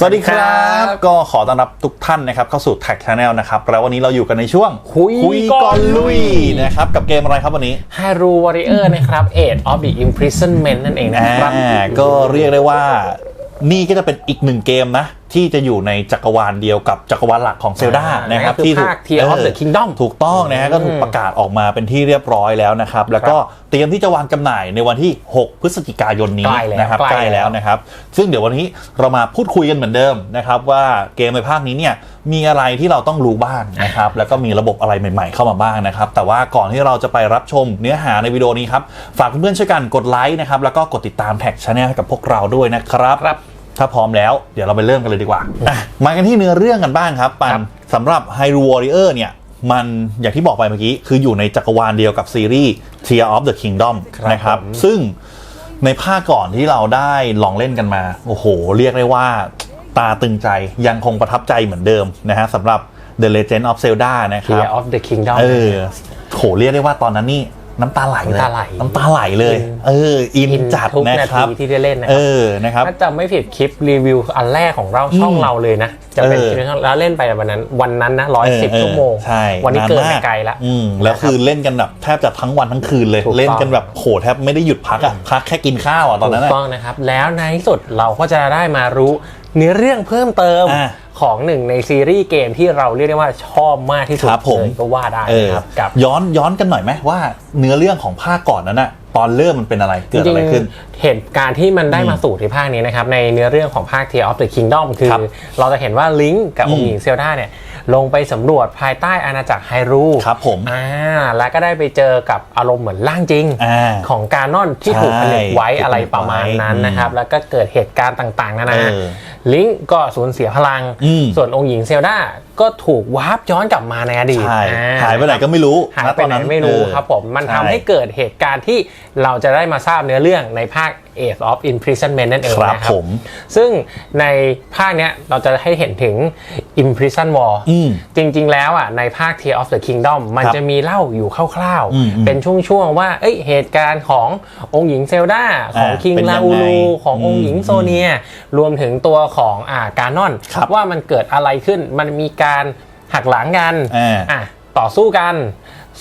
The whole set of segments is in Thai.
สวัสดีครับ ก็ขอต้อนรับทุกท่านนะครับเข้าสู่ Tag Channel นะครับแล้ววันนี้เราอยู่กันในช่วงคุยก่อนลุยนะครับกับเกมอะไรครับวันนี้ฮารูวอริเออร์นะครับ Age of the Imprisonment นั่นเองนะครับอ่าก็เรียกได้ว่านี่ก็จะเป็นอีกหนึ่งเกมนะ ที่จะอยู่ในจักรวาลเดียวกับจักรวาลหลักของเซลดาอ่านะครับนั่นก็คือที่ถูกภาค Tear of the เออ Kingdom ถูกต้องนะฮะก็ถูกประกาศออกมาเป็นที่เรียบร้อยแล้วนะครับ แล้วก็เตรียมที่จะวางจำหน่ายในวันที่ 6 พฤศจิกายนนี้ใกล้แล้วนะครับใกล้ใกล้แล้วแล้วนะครับ ซึ่งเดี๋ยววันนี้เรามาพูดคุยกันเหมือนเดิมนะครับว่าเกมในภาคนี้เนี่ยมีอะไรที่เราต้องรู้บ้างนะครับแล้วก็มีระบบอะไรใหม่ ๆ เข้ามาบ้างนะครับ แต่ว่าก่อนที่เราจะไปรับชมเนื้อหาในวิดีโอนี้ครับฝากเพื่อนๆช่วยกันกดไลค์นะครับแล้วก็กดติดตามแท็กชาแนลให้กับพวกเราด้วยนะครับครับ ถ้าพร้อมแล้วเดี๋ยวเราไปเริ่มกันเลยดีกว่าอะมากันที่เนื้อเรื่องกันบ้างครับปัครันบสำหรับ Hyrule Warrior เนี่ยมันอย่างที่บอกไปเมื่อกี้ คืออยู่ในจักรวาลเดียวกับซีรีส์ Tear of the Kingdom ครับนะครับผมซึ่งในภาคก่อนที่เราได้ลองเล่นกันมา โอ้โห เรียกได้ว่าตาตึงใจยังคงประทับใจเหมือนเดิมนะฮะสำหรับ The Legend of Zelda นะครับ Tear of the Kingdom เออโหเรียกได้ว่าตอนนั้นนี่ น้ำตาไหลเลยน้ำตาไหลน้ำตาไหลเลยอินเอออินอินจัดทุกนะนาครับทีที่ได้เล่นนะคเอรับอนะครับถ้าจำไม่ผิดคลิปรีวิวอันแรกของเราช่องอืมเราเลยนะ จะเป็นเออคลิปแล้วเล่นไปวันนั้น วันนั้นนะร้อยสิบเออชั่วโมงใช่วันนี้าเกินไปมาไกลละอืมแล้วคือเล่นกันแบบแทบจะทั้งวันทั้งคืนเลยถูกต้องเล่นกันแบบโหแทบไม่ได้หยุดพักอะพักแค่กินข้าวอะตอนนั้นถูอะกต้องนะครับแล้วในที่สุดเราก็จะได้มารู้เนื้อเรื่องเพิ่มเติมอ่า ของหนึ่งในซีรีส์เกมที่เราเรียกได้ว่าชอบมากที่สุดครับผมเลยก็ว่าได้เออนะครับกับย้อนย้อนกันหน่อยไหมว่าเนื้อเรื่องของภาคก่อนนั้นอะตอนเริ่มมันเป็นอะไรเกิดอะไรขึ้น เหตุการณ์ที่มันได้มาสู่ในภาคนี้นะครับ ในเนื้อเรื่องของภาค Tear of the Kingdom คือครับเราจะเห็นว่าลิงก์กับอืมองค์หญิงเซลดาเนี่ยลงไปสำรวจภายใต้อาณาจักรไฮรูครับผมอ่าแล้วก็ได้ไปเจอกับอารมณ์เหมือนร่างจริงอ่าของการนอนที่ใช่ถูกผนึกไว้ถูกผนึกอะไรประมาณนั้นไว้นะครับ แล้วก็เกิดเหตุการณ์ต่างๆนานาเออ ลิงก์ก็สูญเสียพลังอืมส่วนองค์หญิงเซลดาก็ถูกวาร์ปย้อนกลับมาในอดีตใช่อ่หายไปไหนก็ไม่รู้หายณไปตอนไหนนั้นไม่รู้เออครับผม มันทำช่ให้เกิดเหตุการณ์ที่เราจะได้มาทราบเนื้อเรื่องในภาค Age of Imprisonment นั่นเองครับนะครับผมซึ่งในภาคเนี้ยเราจะให้เห็นถึง Imprison War อืมจริง ๆ แล้วอะในภาค Tear of the Kingdom มันครับจะมีเล่าอยู่คร่าวอืมอืมๆเป็นช่วง ๆ ว่าเอ้ยเหตุการณ์ขององค์หญิงเซลดาของอ่าคิงเป็นยัลางอูไงลูขององค์หญิงอืมโซเนีย รวมถึงตัวของอ่าการนอนครับว่ามันเกิดอะไรขึ้น มันมีการหักหลังกันอ่าอะต่อสู้กัน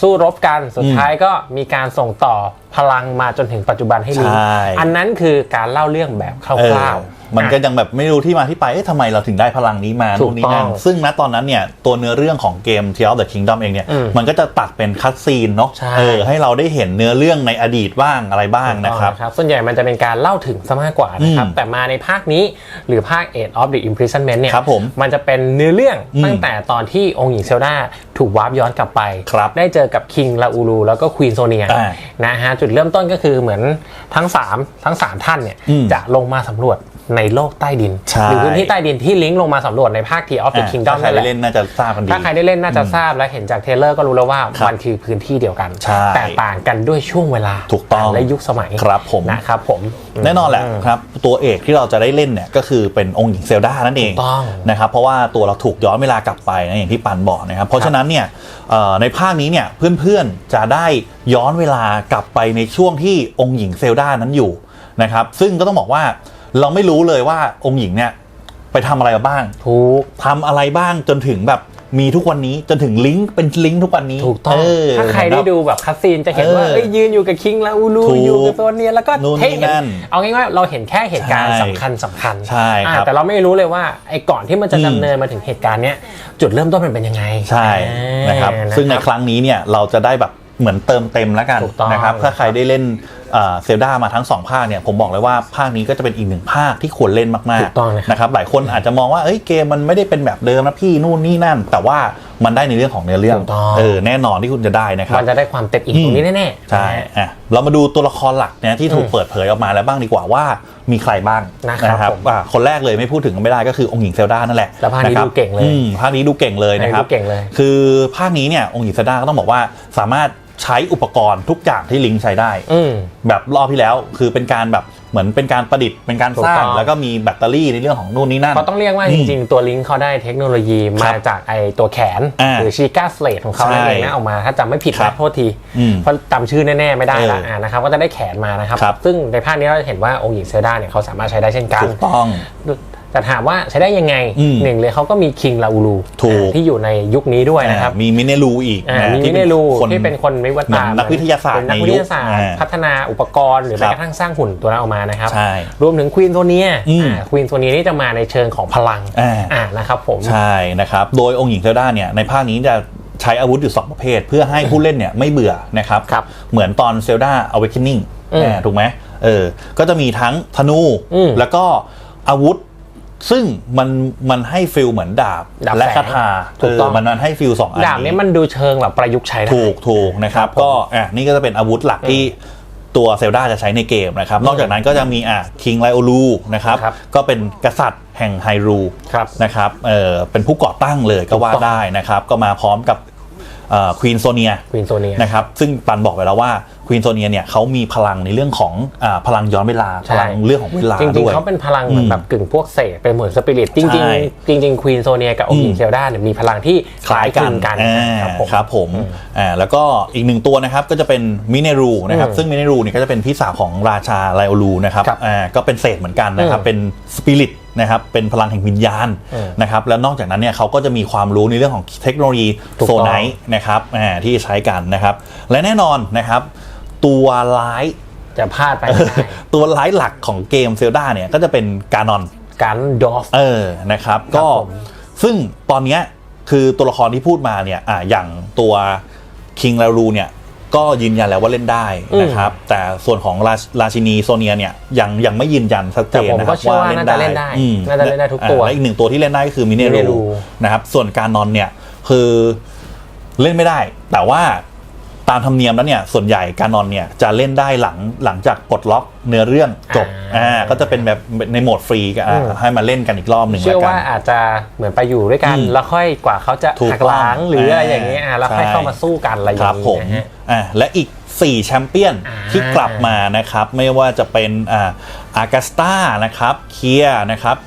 สู้รบกัน สุดอืมท้ายก็มีการส่งต่อพลังมาจนถึงปัจจุบันให้ลิงใช่ อันนั้นคือการเล่าเรื่องแบบคเออร่าวๆมันก็อะ ยังแบบไม่รู้ที่มาที่ไป เอ๊ะทำไมเราถึงได้พลังนี้มาถูนู่กนนี่นั่นต้องซึ่งณตอนนั้นเนี่ย ตัวเนื้อเรื่องของเกม Tear of the Kingdom เองเนี่ย อืมมันก็จะตัดเป็นคัตซีนเนาะ ใช่ เออ ให้เราได้เห็นเนื้อเรื่องในอดีตบ้างอะไรบ้างนะครับถูกต้องส่วนใหญ่มันจะเป็นการเล่าถึงซะมากกว่านะครับ อืมแต่มาในภาคนี้หรือภาค Age of the Imprisonment เนี่ยครับผมมันจะเป็นเนื้อเรื่องอืมตั้งแต่ตอนที่องค์หญิงเซลดาถูกวาร์ปย้อนกลับไป ครับได้เจอกับคิงลาอูรูแล้วก็ควีนโซเนียอ่านะฮะจุดเริ่มต้นก็คือเหมือนทั้ง 3 ทั้ง 3 ท่านเนี่ยอืมจะลงมาสำรวจ ในโลกใต้ดินใช่หรือพื้นที่ใต้ดินที่ลิงก์ลงมาสำรวจในภาค Tear of the อะ Kingdom ถ้าใครนั่นแหได้ละเล่นน่าจะทราบกันดีถ้าใครได้เล่นน่าจะทราบและเห็นจากเทรลเลอร์ก็รู้แล้วว่าครับมันคือพื้นที่เดียวกันใช่แตกต่างกันด้วยช่วงเวลาถูกต้องและยุคสมัยครับผมนะครับผมแน่นอนแหละครับตัวเอกที่เราจะได้เล่นเนี่ยก็คือเป็นองค์หญิงเซลดานั่นเองถูกต้องนะครับเพราะว่าตัวเราถูกย้อนเวลากลับไปนะอย่างที่ปันบอกนะครับเพราะฉะนั้นเนี่ยเอ่อในภาคนี้เนี่ยเพื่อนๆจะได้ย้อนเวลากลับไปในช่วงที่องค์หญิงเซลดานั้นอยู่นะครับซึ่งก็ต้องบอกว่า เราไม่รู้เลยว่าองค์หญิงเนี่ย ไปทำอะไรมาบ้างถูก ทำอะไรบ้างจนถึงแบบมีทุกวันนี้จนถึงลิงก์เป็นลิงก์ทุกวันนี้ถูกต้อง เถ้าใครได้ดูแบบคัสซีนจะเห็นว่าเออเอ้ยยืนอยู่กับคิงแล้วอูรูถูกอยู่กับโซเนียแล้วก็นู่นเท่นี่นั่นเอาง่ายๆเราเห็นแค่เหตุการณ์ใช่สำคัญสำคัญใช่อ่าครับแต่เราไม่รู้เลยว่าไอ้ก่อนที่มันจะอืม ดำเนินมาถึงเหตุการณ์เนี้ยจุดเริ่มต้นมันเป็นยังไงใช่นะครับ อ่า ซึ่งในครั้งนี้เนี่ยเราจะได้แบบเหมือนเติมเต็มแล้วกันถูกต้องนะครับ ถ้าใครได้เล่นเซลดามาทั้งสองภาคเนี่ยผมบอกเลยว่าภาคนี้ก็จะเป็นอีกหนึ่งภาคที่ควรเล่นมากถูกต้องนะครับนะครับหลายคนอาจจะมองว่าเอ้ยเกมมันไม่ได้เป็นแบบเดิมนะพี่นู่นนี่นั่น แต่ว่ามันได้ในเรื่องของเนื้อเรื่องถูกต้องเออแน่นอนที่คุณจะได้นะครับมันจะได้ความเต็มอิ่มตรงนี้แน่ๆใช่อะเรามาดูตัวละครหลักเนี่ยที่ถูกเปิดเผยออกมาแล้วบ้างดีกว่าว่ามีใครบ้างนะครับผมอะคนแรกเลยไม่พูดถึงก็ไม่ได้ก็คือองค์หญิงเซลดานั่นแหละแล้วภาคนี้ะรับดูเก่งเลยอืมภาคนี้ดูเก่งเลยนะครับดูเก่งเลยคือภาคนี้เนี่ยองค์หญิงเซลดาก็ต้องบอกว่าสามารถ ใช้อุปกรณ์ทุกอย่างที่ลิงก์ใช้ได้ อืม แบบรอบที่แล้วคือเป็นการแบบเหมือนเป็นการประดิษฐ์เป็นการถูกสร้าต้ง อง แล้วก็มีแบตเตอรี่ในเรื่องของนู่นนี่นั่น เขาต้องเรียกว่าอืจมริงๆ ตัวลิงก์เขาได้เทคโนโลยีครัมาบจากไอตัวแขน อ่าหรือชีกาสเลตของเขานั่นเองใช่นะออกมา ถ้าจำไม่ผิดครันะบโทษที อืมเพราะจำชื่อแน่ๆ ไม่ได้ละเอออ่อ่านะครับก็จะได้แขนมานะครับ ครับ ซึ่งในภาคนี้เราจะเห็นว่าองค์หญิงเซลดาเนี่ยเขาสามารถใช้ได้เช่นกัน ถูกต้อง แต่ถามว่าใช้ได้ยังไงอืมหนึ่งเลยเขาก็มีคิงลาอูลูถูกที่อยู่ในยุคนี้ด้วยนะครับอ่ามีมิเนลูอีกอ่านะมีที่มิเนลูคนที่เป็นคนวิวัฒเหมือนนักวิทยาศาสตร์เป็นนักในวิยุทคยาศาสตร์อ่าพัฒนาอุปกรณ์หรือครัแม้บกระทั่งสร้างหุ่นตัวนั้นออกมานะครับใช่รวมถึงควีนโซเนียอืมควีนโซเนียนี่จะมาในเชิงของพลังอ่าอ่านะครับผมใช่นะครับโดยองค์หญิงเซลดาเนี่ยในภาคนี้จะใช้อาวุธอยู่ 2 ประเภท เพื่อให้ผู้เล่นเนี่ยไม่เบื่อนะครับครับเหมือนตอนเซลดา Awakening อืมอ่าถูกไหมเออก็จะมีทั้งธนูอืมแล้วก็อาวุธ ซึ่งมันมันให้ฟิลเหมือนดาบดาบและแสงคาถาถูกต้อง เมันมันให้ฟิลสองอันดาบนี้มันดูเชิงแบบประยุกต์ใช้ได้ ถูกถูกนะครับครับผมก็อะนี่ก็จะเป็นอาวุธหลักที่ตัวเซลดาจะใช้ในเกมนะครับ นอกจากนั้นก็จะมีอะคิงไลโอลูนะครับครับ ก็เป็นกษัตริย์แห่งไฮรูครับ นะครับเออเป็นผู้ก่อตั้งเลยก็ว่าถูกต้อง ได้นะครับ ก็มาพร้อมกับควีนโซเนียควีนโซเนียนะครับซึ่งปันบอกไปแล้วว่า ควีนโซเนียเนี่ยเขามีพลังในเรื่องของอาพลังย้อนเวลาใช่พลังเรื่องของเวลาจริงด้ๆวยเขาเป็นพลังเหมือนแบบกึ่งพวกเศษเป็นเหมือนสปิริตจริงใช่ ๆจริงๆควีนโซเนียกับองค์หญิงเซลดาเนี่ยมีพลังที่คล้ายคลึงกันอ่านะครับผม ครับผมอ่าแล้วก็อีกหนึ่งตัวนะครับก็จะเป็นมิเนรูนะครับอืมซึ่งมิเนรูเนี่ยก็จะเป็นพี่สาวของราชาไลโอลูนะครับครับอ่าก็เป็นเศษเหมือนกันนะครับอืมเป็นสปิริตนะครับเป็นพลังแห่งวิญญาณอืมนะครับแล้วนอกจากนั้นเนี่ยเขาก็จะมีความรู้ในเรื่องของเทคโนโลยีถูกโซต้อง ไนท์นะครับอ่าที่ใช้กันนะครับและแน่นอนนะครับ ตัวร้ายจะพลาดไปไม่ได้ตัวร้ายหลักของเกมเซลดาเนี่ยก็จะเป็นกานอนการดอฟเออนะครับก็ผมซึ่งตอนเนี้ยคือตัวละครที่พูดมาเนี่ยอ่าอย่างตัวคิงลารูเนี่ยก็ยืนยันแล้วว่าเล่นได้นะครับ แต่ส่วนของราชราชินีโซเนียเนี่ยยังยังไม่ยืนยันชัดเจแต่นผมนะคก็รับเชื่อว่าน่าจะเล่นได้อืมน่าจะเล่นได้ทุกตัวอ่าและอีกหนึ่งตัวที่เล่นได้ก็คือมิเน Mineru รูนะครับส่วนการนอนเนี่ยคือเล่นไม่ได้ แต่ว่า ตามธรรมเนียมแล้วเนี่ยส่วนใหญ่การนอนเนี่ยจะเล่นได้หลังหลังจากปลดล็อกเนื้อเรื่องจบอ่าอ่าก็จะเป็นแบบในโหมดฟรีก็อ่าอืมให้มาเล่นกันอีกรอบหนึ่งเชื่อแล้วกัว่าน อาจจะเหมือนไปอยู่ด้วยกัน อืมแล้วค่อยกว่าเขาจะถูกหักหลังต้องหรืออะไรอย่างเงี้ยอะแล้วค่อยใช่ เข้ามาสู้กันอะไรอคย่ารับงผงี้มนะฮะ อ่าและอีก 4 แชมเปี้ยนอ่า ที่กลับมานะครับ ไม่ว่าจะเป็นอ่าอากาสตานะครับเคียนะครับ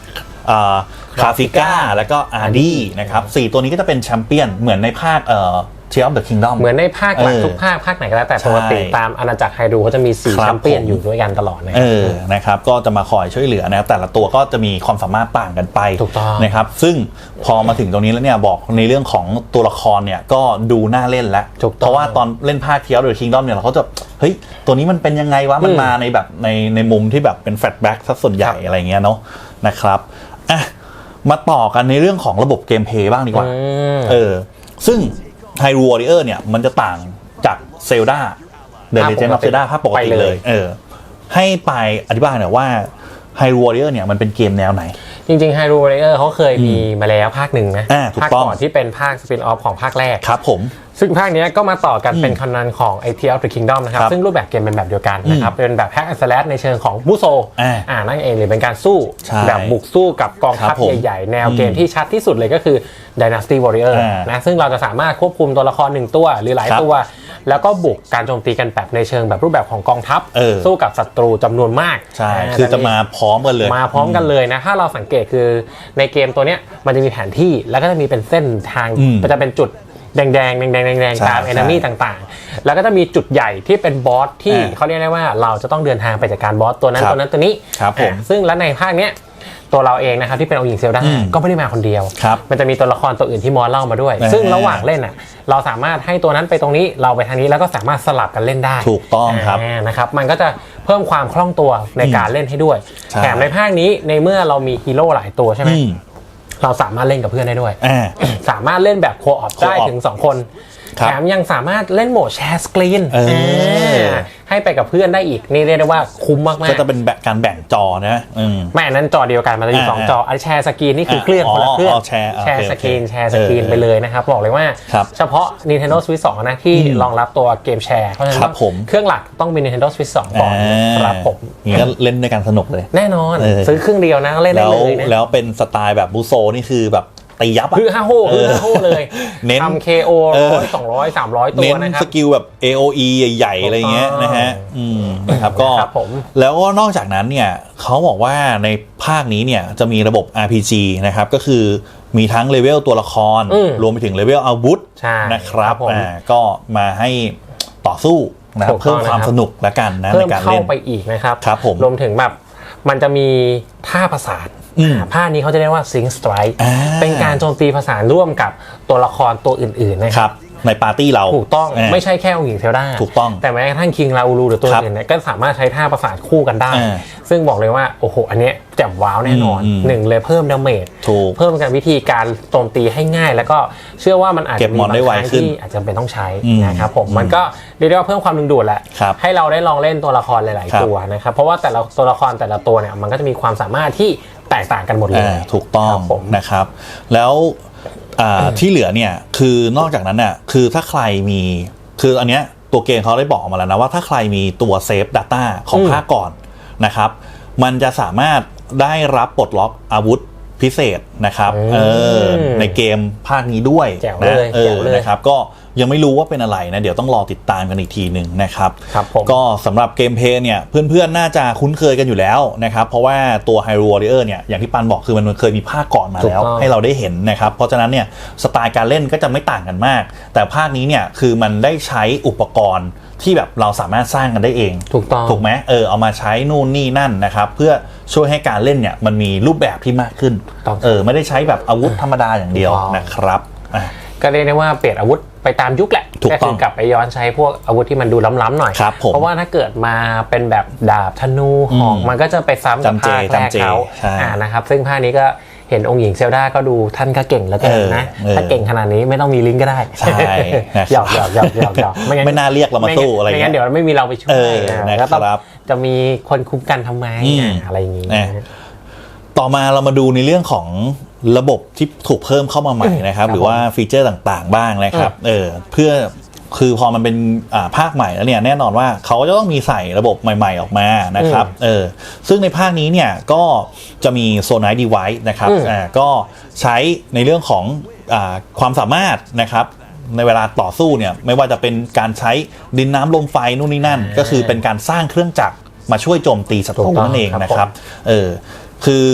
อ่าคาฟิก้าแล้วก็อาร์ดี้นะครับสี่ตัวนี้ก็จะเป็นแชมเปี้ยนเหมือนในภาคเอ่อ เชียร์ออฟเดอะคิงดอมเหมือนในภาคหลักเออทุกภาค ภาคไหนก็แล้วแต่ใช่ปกติตามอาณาจักรไฮดูเขาจะมีสี่ครับแชมเปี้ยนผมอยู่ด้วยกันตลอดนะคเอรับอนะครับก็จะมาคอยช่วยเหลือนะครับแต่ละตัวก็จะมีความสามารถต่างกันไปถูกต้องนะครับซึ่งพอมาถึงตรงนี้แล้วเนี่ยบอกในเรื่องของตัวละครเนี่ยก็ดูน่าเล่นแล้วถูกต้องเพราะว่าตอนเล่นภาคเทียร์หรือคิงดอมเนี่ยเราก็จะเฮ้ยตัวนี้มันเป็นยังไงวะมันอืมมาในแบบในในมุมที่แบบเป็นแฟลชแบ็กซะส่วนใหญ่ครับอะไรเงี้ยเนาะนะครับอะมาต่อกันในเรื่องของระบบเกมเพลย์บ้างดีกว่าอืมเออ ซึ่ง ไฮรูวอริเออร์เนี่ยมันจะต่างจากเซลดาเดอะภาคเลเจนด์ออฟปกติเซลดาภาคปกติไปเลยเลย เออ ให้ไปอธิบายหน่อยว่าไฮรูวอริเออร์เนี่ยมันเป็นเกมแนวไหน จริงๆไฮรูเรเออร์เขาเคยมีมาแล้วภาคหนึ่งนะอ่าถูกภาคต้องก่อนที่เป็นภาคสปินออฟของภาคแรกครับผม ซึ่งภาคเนี้ยก็มาต่อกันเป็นคอนนันของไอทีออฟเดอะคิงดอมนะครับ ครับซึ่งรูปแบบเกมเป็นแบบเดียวกันนะครับ เป็นแบบแฮกแอนด์สแลในเชิงของบูโซอ่าอ่านั่นเองหรือเป็นการสู้ใช่แบบบุกสู้กับกองทัพครับผมใหญ่ๆ แนวเกมที่ชัดที่สุดเลยก็คือ Dynasty Warrior อ่านนะซึ่งเราจะสามารถควบคุมตัวละครหนึ่งตัวหรือหลายครับตัว แล้วก็บุกการโจมตีกันแบบในเชิงแบบรูปแบบของกองทัพ เออ สู้กับศัตรูจำนวนมากใช่าคือจะแต่นี่มาพร้อมกันเลย มาพร้อมกันเลยนะ ถ้าเราสังเกตคือในเกมตัวเนี้ยมันจะมีแผนที่แล้วก็จะมีเป็นเส้นทางอืม มันจะเป็นจุด แดงๆแดงๆแดงๆแดงใช่ๆตามใช่เอนมี่ต่างๆ แล้วก็จะมีจุดใหญ่ที่เป็นบอสที่อ่าเขาเรียกได้ว่าเราจะต้องเดินทางไปจัดการบอสตัวนั้นครับตัวนั้นตัวนี้ครับผมอ่าซึ่งแล้วในภาคเนี้ยตัวเราเองนะครับที่เป็นองค์หญิงเซลดาอืมก็ไม่ได้มาคนเดียวครับมันจะมีตัวละครตัวอื่นที่มอสเล่ามาด้วยอ่าซึ่งระหว่างเล่นอะเราสามารถให้ตัวนั้นไปตรงนี้เราไปทางนี้แล้วก็สามารถสลับกันเล่นได้ ถูกต้องครับานะครับ มันก็จะเพิ่มความคล่องตัวในการเล่นให้ด้วยใช่แถมในภาคนี้ในเมื่อเรามีฮีโร่หลายตัวใช่ไหมอืม เราสามารถเล่นกับเพื่อนได้ด้วย อ่า สามารถเล่นแบบโคออปได้ Co-op ถึง 2 คนครับ แถมยังสามารถเล่นโหมดแชร์สกรีนเออให้ไปกับเพื่อนได้อีก นี่เรียกได้ว่าคุ้มมากก็จะเป็นแบบการแบ่งจอนะอืมๆแม่อันนั้นจอเดียวกันมันจะอยู่สองอ่าจออันแชร์สกรีนนี่คือเครื่องคนละเครื่องอ๋อแชร์โอเคแชร์สกรีนโอเคแชร์สกรีนเออไปเลยนะครับ บอกเลยว่าครับเฉพาะ Nintendo Switch 2 นะ ที่รองรับตัวเกมแชร์เพราะฉะนั้นครับผมเครื่องหลักต้องเป็น Nintendo Switch 2 ก่อนครับผมนี่ก็เล่นด้วยกันสนุกเลย แน่นอนเออซื้อเครื่องเดียวนะเล่นได้แล้วเลยนะแล้วเป็นสไตล์แบบบูโซนี่คือแบบ ตียับอะ คือห้าโฮคือห้าโฮเลยเน้นทำ KO เออร้อยสองร้อยสามร้อยตัวเน้นนะครัสบ กิลแบบ AOE ใหญ่ๆ อะไรเงี้ยถูกต้องนะฮะ อืมนะครับก็ ครับผม แล้วก็นอกจากนั้นเนี่ยเขาบอกว่าในภาคนี้เนี่ยจะมีระบบ RPG นะครับ ก็คือมีทั้งเลเวลตัวละคร อืมรวมไปถึงเลเวลอาวุธใช่นะครับครับผม อ่าก็มาให้ต่อสู้นะครับถูกต้องเพิ่มความนะครับสนุกและกันนะเพิ่ในมการเข้าเล่น ไปอีกนะครับ ครับผมรวมถึงแบบมันจะมีท่าประสานอืมอ่า ภาคนี้เขาจะเรียกว่า Sync Strike อ่าเป็นการโจมตีประสานร่วมกับตัวละครตัวอื่นๆนะคครัรับบในปาร์ตี้เราถูกต้องาไม่ใช่แค่องค์หญิงเทลดาถูกต้องแต่แม้กระทั่งคิงลาอูรูหรือตัวครับอื่นเนี่ยก็สามารถใช้ท่าประสานคู่กันได้อ่าซึ่งบอกเลยว่า โอ้โห อันเนี้ยแจ่มว้าวแน่นอนอืมอืมหนึ่งเลยเพิ่มดาเมจถูกเพิ่มการวิธีการโจมตีให้ง่าย แล้วก็เชื่อว่ามันอาจเก็จะบมีมอนบางได้คไวรั้งขึ้นที่อาจจะเป็นต้องใช้อืมนะครับผมมันก็เรียกได้ว่าเพิ่มความดึงดูดแหละครับให้เราได้ลองเล่นตัวละครหลายครับๆตัวนะครับเพราะว่าแต่ละตัวละครแต่ละตัวเนี่ยมันก็จะมีความสามารถที่ แตกต่างกันหมดเลยอ่าถูกต้องครับผมนะครับ แล้วอ่าที่เหลือเนี่ยคือนอกจากนั้นน่ะคือถ้าใครมีคืออันเนี้ยตัวเกมเขาได้บอกมาแล้วนะว่าถ้าใครมีตัวเซฟ Data ของอืมภาคก่อนนะครับ มันจะสามารถได้รับปลดล็อกอาวุธ พิเศษนะครับเออในเกมภาคนี้ด้วยแจ๋วนะเลยเอแจ๋อวเลยนะครับก็ยังไม่รู้ว่าเป็นอะไรนะ เดี๋ยวต้องรอติดตามกันอีกทีหนึ่งนะครับครับผมก็สำหรับเกมเพลย์เนี่ย เพื่อนๆ น่าจะคุ้นเคยกันอยู่แล้วนะครับ เพราะว่าตัว Hyrule Warrior เนี่ยอย่างที่ปันบอกคือมันเคยมีภาคก่อนมาแล้วถูกต้องให้เราได้เห็นนะครับ เพราะฉะนั้นเนี่ยสไตล์การเล่นก็จะไม่ต่างกันมาก แต่ภาคนี้เนี่ยคือมันได้ใช้อุปกรณ์ ที่แบบเราสามารถสร้างกันได้เอง ถูกต้องถูกไหมเออเอามาใช้นู่นนี่นั่นนะครับ เพื่อช่วยให้การเล่นเนี่ยมันมีรูปแบบที่มากขึ้นต้องเออไม่ได้ใช้แบบอาวุธธรรมดาอย่างเดียวถูกต้องนะครับอะก็เรียกได้ว่าเปลี่ยนอาวุธไปตามยุคแหละถูกก็ต้คือองกลับไปย้อนใช้พวกอาวุธที่มันดูล้ำๆหน่อยครับผมเพราะว่าถ้าเกิดมาเป็นแบบดาบธนูหอกอืมมันก็จะไปซ้ำกับจำเจภาคแรกจำเจเขาใช่อ่านะครับ ซึ่งภาคนี้ก็ เห็นองค์หญิงเซลดาก็ดูท่านก็เก่งแล้วกันนะเออถ้าเก่งขนาดนี้ไม่ต้องมีลิงก์ก็ได้ ใช่นะครับหยอกหยอกหยอกหยอกหยอกงั้ไม่น่าเรียกเรามาสู้อะไรไม่งั้นเงี้ยเดี๋ยวไม่มีเราไปช่วยเอออ่านะครับก็ต้องจะมีคนคุ้มกันทำไมอืมอ่าอะไรอย่างนี้นะต่อมาเรามาดูในเรื่องของระบบที่ถูกเพิ่มเข้ามาใหม่นะครับครับหรือว่าฟีเจอร์ต่างๆ บ้างนะครับเออเพื่อ คือพอมันเป็นอ่าภาคใหม่แล้วเนี่ยแน่นอนว่าเขาจะต้องมีใส่ระบบใหม่ๆออกมานะครับเออซึ่งในภาคนี้เนี่ยก็จะมีโซนไนดีไว c ์นะครับอืมอ่าก็ใช้ในเรื่องของอาความสามารถนะครับในเวลาต่อสู้เนี่ยไม่ว่าจะเป็นการใช้ดินน้ำลมไฟนู่นนี่นั่น ก็คือเป็นการสร้างเครื่องจักรมาช่วยโจมตีศัตถูรูกต้องนั่นเองครับนะครับเออคือ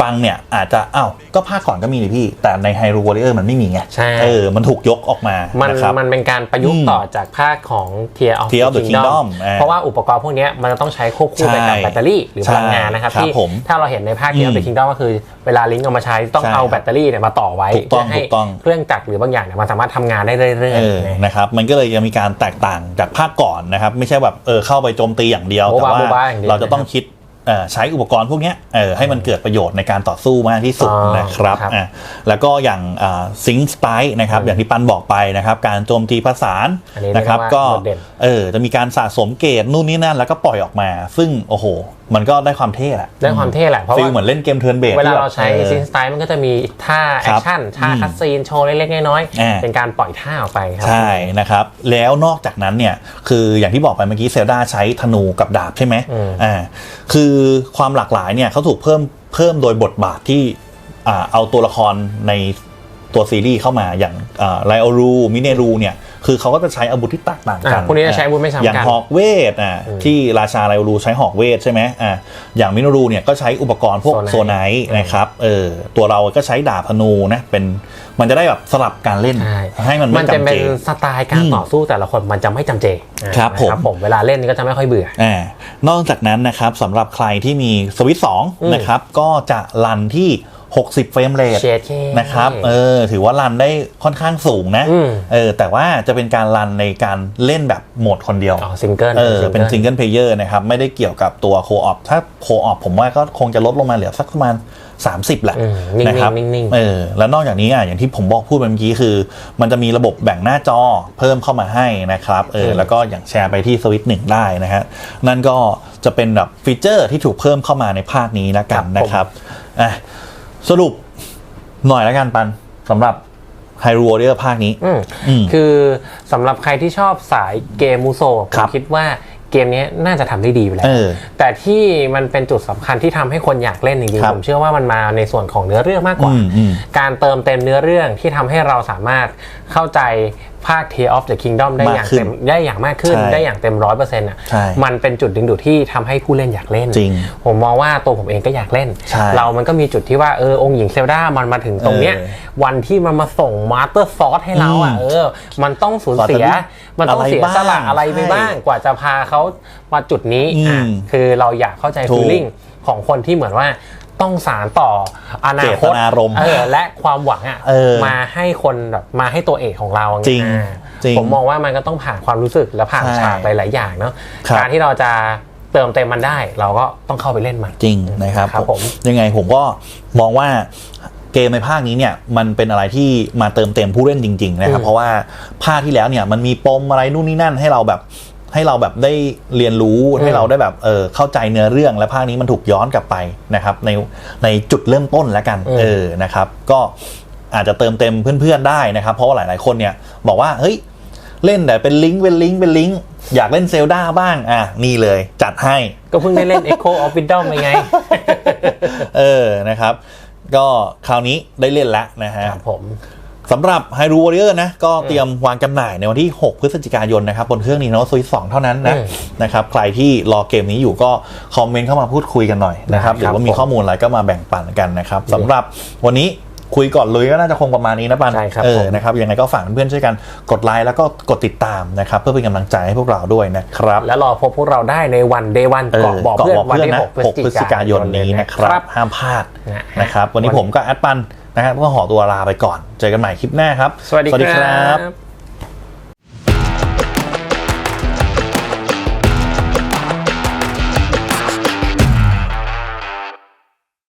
ฟังเนี่ยอาจจะอ้าวก็ภาคก่อนก็มีนี่พี่ แต่ในไฮรูวอริเออร์มันไม่มีไงใช่ เออมันถูกยกออกมามันนะครับ มันเป็นการประยุกอืต์มต่อจากภาคของ Tear of, Tear of the Kingdom อ่าเพราะว่าอุปกรณ์พวกเนี้ยมันจะต้องใช้ควบคู่ไปกับใช่แบตเตอรี่หรือพลังงานนะครับใช่ที่ครับผมถ้าเราเห็นในภาค Tear of อื the ม Kingdom ก็คือเวลาลิงก์เอามาใช้ต้องใช่เอาแบตเตอรี่เนี่ยมาต่อไว้ถูกต้องเพื่อให้ถูกต้อง เครื่องจักรหรือบางอย่างเนี่ยมันสามารถทำงานได้เรื่อยเออๆนะ นะครับ มันก็เลยยังมีการแตกต่างจากภาคก่อนนะครับ ไม่ใช่แบบเออเข้าไปโจมตีอย่างเดียวโบ๊ะแต่บ้าว่าโบ๊ะบ้าอย่างเดียวเราจะต้องคิดเอ่อ ใช้อุปกรณ์พวกเนี้ยเออให้มันเกิดประโยชน์ในการต่อสู้มากที่สุดอ๋อนะครับครับอะแล้วก็อย่างซิงสไปนะครับอย่างที่ปันบอกไปนะครับ การโจมตีประสานอันนี้นะครับเรียกว่าก็โดดเด่นเออจะมีการสะสมเกรดนู่นนี่นั่นแล้วก็ปล่อยออกมา ซึ่งโอ้โหมันก็ได้ความเท่แหละได้ความเท่แหละเพราะฟีลว่าเหมือนเล่นเกมเทิร์นเบสเวลาเราใช้ซินสไตล์มันก็จะมีท่าแอครัคบชั่นท่าอืมคัดซีนโชว์เล็กๆน้อยอ่าๆเป็นการปล่อยท่าออกไปครัใช่นะครับ แล้วนอกจากนั้นเนี่ยคืออย่างที่บอกไปเมื่อกี้เซลดาใช้ธนูกับดาบใช่ไหมอืมอ่าคือความหลากหลายเนี่ยเขาถูกเพิ่มเพิ่มโดยบทบาทที่อ่าเอาตัวละครในตัวซีรีส์เข้ามาอย่างไลโอรูมิเนรูเนี่ย คือเขาก็จะใช้อาวุธที่แตกต่างกันอ่าพวกนี้จะใช้อาวุธไม่ซ้ำกันอย่างหอกเวทอ่าที่ราชาไลโอรูใช้หอกเวทใช่ไหมอ่าอย่างมิเนรูเนี่ยก็ใช้อุปกรณ์พวกโซโซไนไนท์นะครับเออตัวเราก็ใช้ดาบธนูนะเป็นมันจะได้แบบสลับการเล่น ใช่ให้มันมัไม่นจะจำเป็เจ นสไตล์การต่อสู้แต่ละคนมันจะไม่จำเจอ่าครับผมนะผม เวลาเล่นนี่ก็จะไม่ค่อยเบื่อ อ่านอกจากนั้นนะครับสำหรับใครที่มีสวิตสองอืมนะครับก็จะรันที่ 60 เฟรมเรทเชดเคนะครับเออถือว่ารันได้ค่อนข้างสูงนะอืมเออแต่ว่าจะเป็นการรันในการเล่นแบบโหมดคนเดียวอ๋อซิงเกิลเออเป็นซิงเกิลเพลเยอร์นะครับ ไม่ได้เกี่ยวกับตัวโคออปถ้าโคออปผมว่าก็คงจะลดลงมาเหลือสักประมาณ30แหละอืมนิ่งๆนะครับนิ่งๆเออแล้วนอกจากนี้อะอย่างที่ผมบอกพูดไปเมื่อกี้คือ มันจะมีระบบแบ่งหน้าจอเพิ่มเข้ามาให้นะครับเออแล้วก็อย่างแชร์ไปที่สวิตหนึ่งได้นะฮะนั่นก็จะเป็นแบบฟีเจอร์ที่ถูกเพิ่มเข้ามาในภาคนี้แล้วกันนะครับอะ สรุปหน่อยแล้วกันปันสำหรับไฮรูวอเรียภาคนี้ อืมอืม คือสำหรับใครที่ชอบสายเกมมูโซผครัมบ คิดว่าเกมนี้น่าจะทำได้ดีอยู่แล้ว เออ แต่ที่มันเป็นจุดสำคัญที่ทำให้คนอยากเล่นจริงครัๆบผมเชื่อว่ามันมาในส่วนของเนื้อเรื่องมากกว่า อืมอืมการเติมเต็มเนื้อเรื่องที่ทำให้เราสามารถเข้าใจ ภาค Tear of the Kingdom ได้อย่างมากขึ้นเต็มได้อย่างมากขึ้นใช่ได้อย่างเต็มร้อยเปอร์เซ็นต์อะใช่มันเป็นจุดดึงดูดที่ทำให้ผู้เล่นอยากเล่นจริงผมมองว่าตัวผมเองก็อยากเล่นใช่เรามันก็มีจุดที่ว่าเออองค์หญิงเซลดามันมาถึงตรงเนี้ยเออวันที่มันมาส่งมาสเตอร์ซอสให้เราอะอืมเออ มันต้องสูญเสียกว่าจะมันต้องเสียสละอะอะไรไรบ้างไปบ้างกว่าจะพาเขามาจุดนี้อืมอะคือเราอยากเข้าใจถูกฟีลลิ่งของคนที่เหมือนว่า ต้องสารต่ออนาเจคตตนารมณ์เออและความหวังอะเออมาให้คนแบบมาให้ตัวเอกของเราจริงอ่าจริงผมมองว่ามันก็ต้องผ่านความรู้สึกและผ่านใช่ฉากหลาย ๆ อย่างเนาะครับการที่เราจะเติมเต็มมันได้ เราก็ต้องเข้าไปเล่นมันจริงนะครับครับผมยังไงผมก็มองว่าเกมในภาคนี้เนี่ยมันเป็นอะไรที่มาเติมเต็มผู้เล่นจริง ๆ นะครับอืมเพราะว่าภาคที่แล้วเนี่ยมันมีปมอะไรนู่นนี่นั่นให้เราแบบ ให้เราแบบได้เรียนรู้ให้เราได้แบบเออเข้าใจเนื้อเรื่องและภาคนี้มันถูกย้อนกลับไปนะครับ ในในจุดเริ่มต้นแล้วกันเออนะครับ ก็อาจจะเติมเต็มเพื่อนๆได้นะครับ เพราะว่าหลายๆคนเนี่ยบอกว่าเฮ้ยเล่นแต่เป็นลิงก์เป็นลิงก์เป็นลิงก์อยากเล่นเซลดาบ้าง อะ นี่เลยจัดให้ ก็เพิ่งได้เล่น Echo of Wisdom ไปไง เออนะครับ ก็คราวนี้ได้เล่นแล้วนะฮะครับผม สำหรับ h y r u Warrior นะ ก็เตรียมวางจำหน่ายในวันที่ 6 พฤศจิกายนนะครับ บนเครื่อง Nintendo Switch 2เท่านั้นนะอืมนะครับ ใครที่รอเกมนี้อยู่ก็คอมเมนต์เข้ามาพูดคุยกันหน่อยนะครับได้หรือว่าครับมีผมข้อมูลอะไรก็มาแบ่งปันกันนะครับสำหรับวันนี้คุยก่อนเลยก็น่าจะคงประมาณนี้นะปันใช่ครับเออผมนะครับยังไงก็ฝากเพื่อนๆช่วยกันกดไลค์แล้วก็กดติดตามนะครับ เพื่อเป็นกำลังใจให้พวกเราด้วยนะครับ แล้วรอพบพวกเราได้ในวันเดวันเออเกาะบอกเกาะเพื่อนบอกวันเพื่อนที่นะ6 6พฤศจิกายนนี้นะครับห้ามพลาดนะฮะนะครับวันนี้วันผมก็แอดปัน นะครับก็ขอตัวลาไปก่อน เจอกันใหม่คลิปหน้าครับ สวัสดีครับ